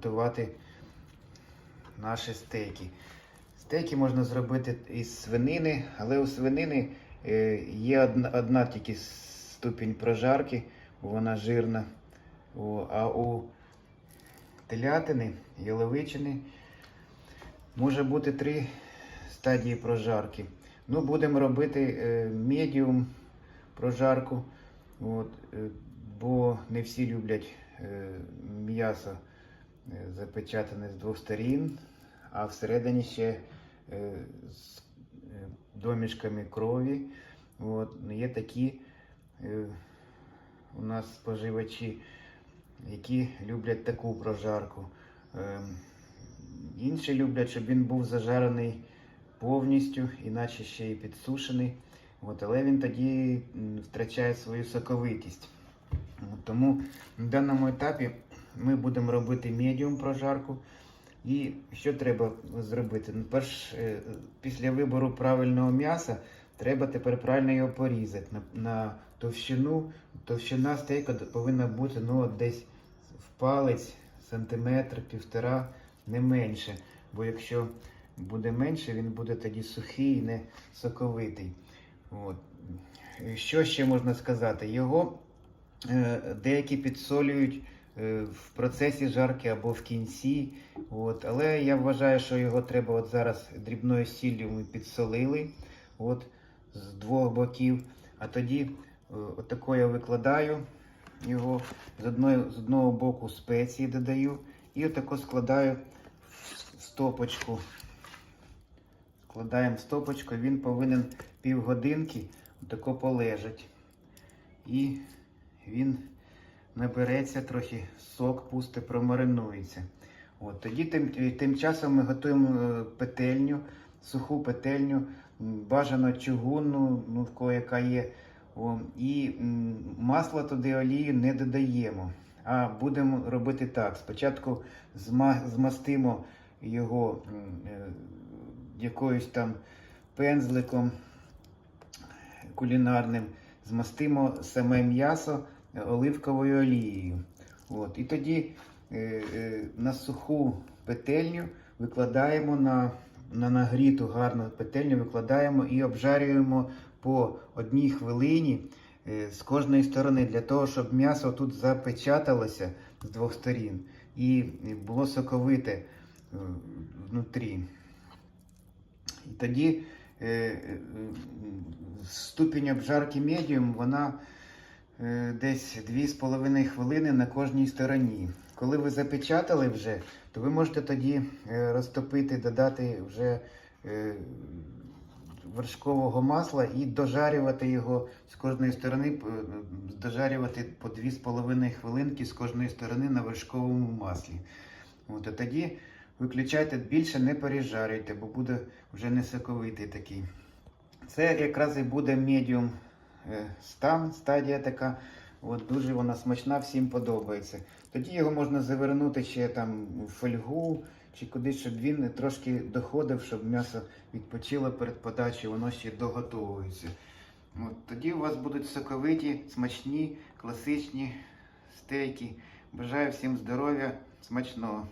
готувати наші стейки. Стейки можна зробити із свинини, але у свинини е, є одна, одна тільки ступінь прожарки, бо вона жирна. А у телятини, яловичини може бути три стадії прожарки. Ну, будемо робити е, медіум прожарку, от, е, бо не всі люблять м'ясо е, запечатане з двох сторін, а всередині ще е, з е, домішками крові. От, є такі у нас споживачі, які люблять таку прожарку. Інші люблять, щоб він був зажарений повністю, іначе ще і підсушений. От, але він тоді втрачає свою соковитість. Тому на даному етапі ми будемо робити медіум прожарку. І що треба зробити? Ну, перш, е, після вибору правильного м'яса треба тепер правильно його порізати на, на товщину. Товщина стейка повинна бути ну, десь в палець, сантиметр, півтора, не менше. Бо якщо буде менше, він буде тоді сухий не соковитий. От. Що ще можна сказати? Його е, деякі підсолюють в процесі жарки або в кінці. От. Але я вважаю, що його треба от зараз дрібною сіллю ми підсолили от, з двох боків. А тоді е, отако я викладаю його з, одної, з одного боку спеції додаю і отако складаю в стопочку. Складаємо в стопочку, він повинен півгодинки отако полежать. І він набереться трохи, сок пусте, промаринується. От, тоді тим, тим часом ми готуємо е, петельню, суху петельню, бажано чугунну, ну в кого яка є. О, і масло туди олію не додаємо. А будемо робити так. Спочатку зма, змастимо його е, якоюсь там пензликом кулінарним, змастимо саме м'ясо оливковою олією. От. І тоді е, е, на суху петельню викладаємо на, на нагріту гарну петельню, викладаємо і обжарюємо по одній хвилині е, з кожної сторони, для того, щоб м'ясо тут запечаталося з двох сторін і було соковите е, внутрі. І тоді е, е, ступінь обжарки медіум, вона десь 2,5 хвилини на кожній стороні. Коли ви запечатали вже, то ви можете тоді е, розтопити, додати вже е, вершкового масла і дожарювати його з кожної сторони, е, дожарювати по 2,5 хвилинки з кожної сторони на вершковому маслі. От, а тоді виключайте більше, не пережарюйте, бо буде вже не соковитий такий. Це якраз і буде медіум е, стан, стадія така. От, дуже вона смачна, всім подобається. Тоді його можна завернути ще там в фольгу чи кудись, щоб він трошки доходив, щоб м'ясо відпочило перед подачею, воно ще доготовується. От, тоді у вас будуть соковиті, смачні, класичні стейки. Бажаю всім здоров'я, смачного!